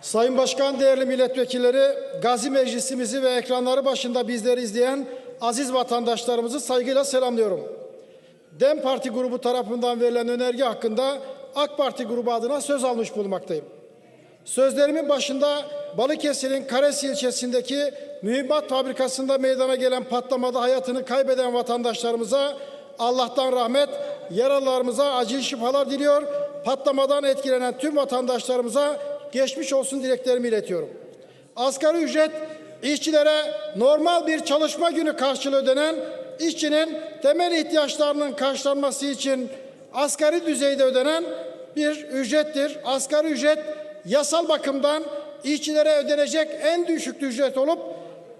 Sayın Başkan, değerli milletvekilleri, Gazi Meclisimizi ve ekranları başında bizleri izleyen aziz vatandaşlarımızı saygıyla selamlıyorum. DEM Parti grubu tarafından verilen önerge hakkında AK Parti grubu adına söz almış bulunmaktayım. Sözlerimin başında Balıkesir'in Karesi ilçesindeki mühimmat fabrikasında meydana gelen patlamada hayatını kaybeden vatandaşlarımıza Allah'tan rahmet, yaralılarımıza acil şifalar diliyor. Patlamadan etkilenen tüm vatandaşlarımıza geçmiş olsun dileklerimi iletiyorum. Asgari ücret işçilere normal bir çalışma günü karşılığı ödenen işçinin temel ihtiyaçlarının karşılanması için asgari düzeyde ödenen bir ücrettir. Asgari ücret yasal bakımdan işçilere ödenecek en düşük ücret olup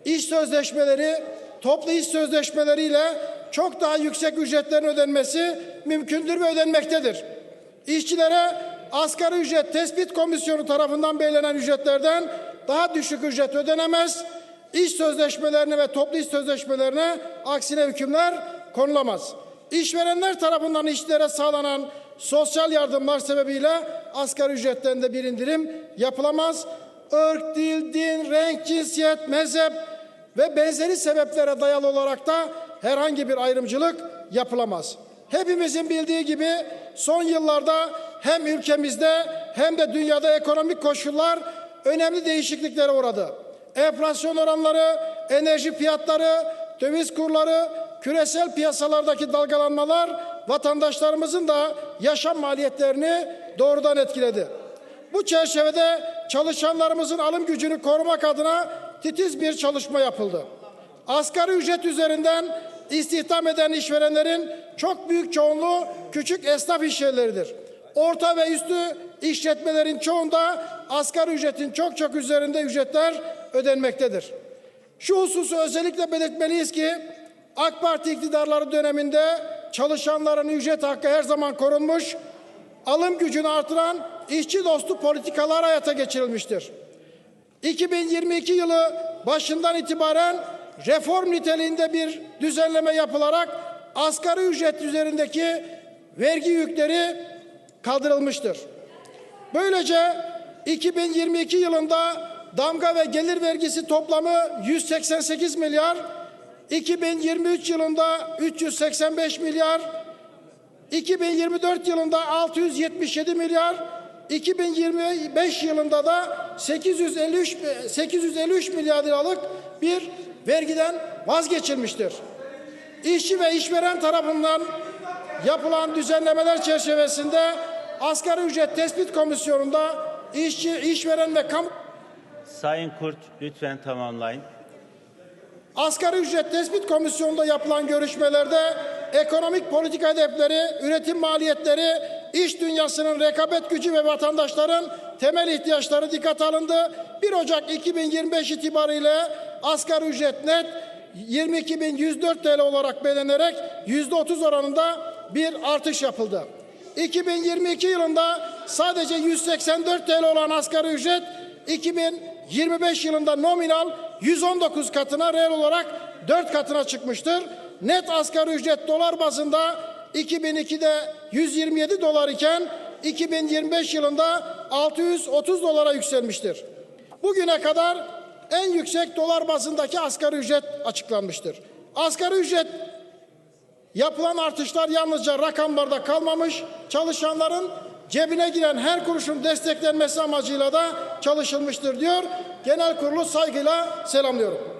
iş sözleşmeleri, toplu iş sözleşmeleriyle çok daha yüksek ücretlerin ödenmesi mümkündür ve ödenmektedir. İşçilere asgari ücret tespit komisyonu tarafından belirlenen ücretlerden daha düşük ücret ödenemez. İş sözleşmelerine ve toplu iş sözleşmelerine aksine hükümler konulamaz. İşverenler tarafından işçilere sağlanan sosyal yardımlar sebebiyle asgari ücretlerinde bir indirim yapılamaz. Irk, dil, din, renk, cinsiyet, mezhep ve benzeri sebeplere dayalı olarak da herhangi bir ayrımcılık yapılamaz. Hepimizin bildiği gibi son yıllarda hem ülkemizde hem de dünyada ekonomik koşullar önemli değişikliklere uğradı. Enflasyon oranları, enerji fiyatları, döviz kurları, küresel piyasalardaki dalgalanmalar vatandaşlarımızın da yaşam maliyetlerini doğrudan etkiledi. Bu çerçevede çalışanlarımızın alım gücünü korumak adına titiz bir çalışma yapıldı. Asgari ücret üzerinden istihdam eden işverenlerin çok büyük çoğunluğu küçük esnaf işyerleridir. Orta ve üstü işletmelerin çoğunda asgari ücretin çok çok üzerinde ücretler ödenmektedir. Şu hususu özellikle belirtmeliyiz ki AK Parti iktidarları döneminde çalışanların ücret hakkı her zaman korunmuş, alım gücünü artıran işçi dostu politikalar hayata geçirilmiştir. 2022 yılı başından itibaren reform niteliğinde bir düzenleme yapılarak asgari ücret üzerindeki vergi yükleri kaldırılmıştır. Böylece 2022 yılında damga ve gelir vergisi toplamı 188 milyar, 2023 yılında 385 milyar, 2024 yılında 677 milyar, 2025 yılında da 853 853 milyar liralık bir vergiden vazgeçilmiştir. İşçi ve işveren tarafından yapılan düzenlemeler çerçevesinde asgari ücret tespit komisyonunda işçi, işveren ve kamu Sayın Kurt lütfen tamamlayın. Asgari ücret tespit komisyonunda yapılan görüşmelerde ekonomik politika hedefleri, üretim maliyetleri, iş dünyasının rekabet gücü ve vatandaşların temel ihtiyaçları dikkate alındı. 1 Ocak 2025 itibariyle asgari ücret net 22.104 TL olarak belirlenerek %30 oranında bir artış yapıldı. 2022 yılında sadece 184 TL olan asgari ücret 2025 yılında nominal 119 katına reel olarak 4 katına çıkmıştır. Net asgari ücret dolar bazında 2002'de 127 dolar iken 2025 yılında 630 dolara yükselmiştir. Bugüne kadar en yüksek dolar bazındaki asgari ücret açıklanmıştır. Asgari ücret Yapılan artışlar yalnızca rakamlarda kalmamış, çalışanların cebine giren her kuruşun desteklenmesi amacıyla da çalışılmıştır diyor. Genel kurulu saygıyla selamlıyorum.